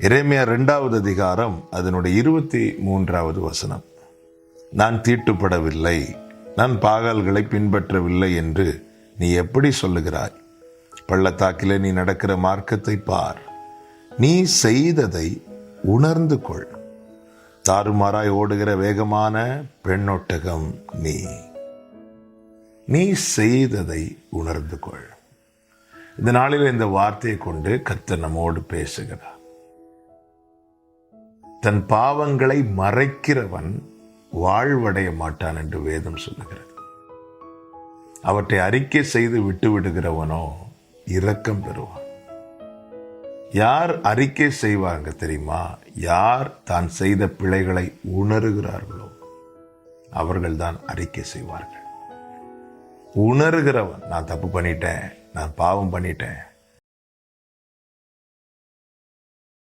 இறைமையா ரெண்டாவது அதிகாரம் அதனுடைய இருபத்தி மூன்றாவது வசனம். நான் தீட்டுப்படவில்லை நான் பாகல்களை பின்பற்றவில்லை என்று நீ எப்படி சொல்லுகிறாய்? பள்ளத்தாக்கிலே நீ நடக்கிற மார்க்கத்தை பார் நீ செய்ததை உணர்ந்து கொள். தாறுமாறாய் ஓடுகிற வேகமான பெண்ணொட்டகம் நீ. நீ செய்ததை உணர்ந்து கொள். இந்த நாளில் இந்த வார்த்தையை கொண்டு கத்த நம்மோடு பேசுகிறார். தன் பாவங்களை மறைக்கிறவன் வாழ்வடைய மாட்டான் என்று வேதம் சொல்லுகிறது. அவற்றை அறிக்கை செய்து விட்டு விடுகிறவனோ இரக்கம் பெறுவான். யார் அறிக்கை செய்வாங்க தெரியுமா? யார் தான் செய்த பிழைகளை உணர்கிறார்களோ அவர்கள்தான் அறிக்கை செய்வார்கள். உணர்கிறவன் நான் தப்பு பண்ணிட்டேன் நான் பாவம் பண்ணிட்டேன்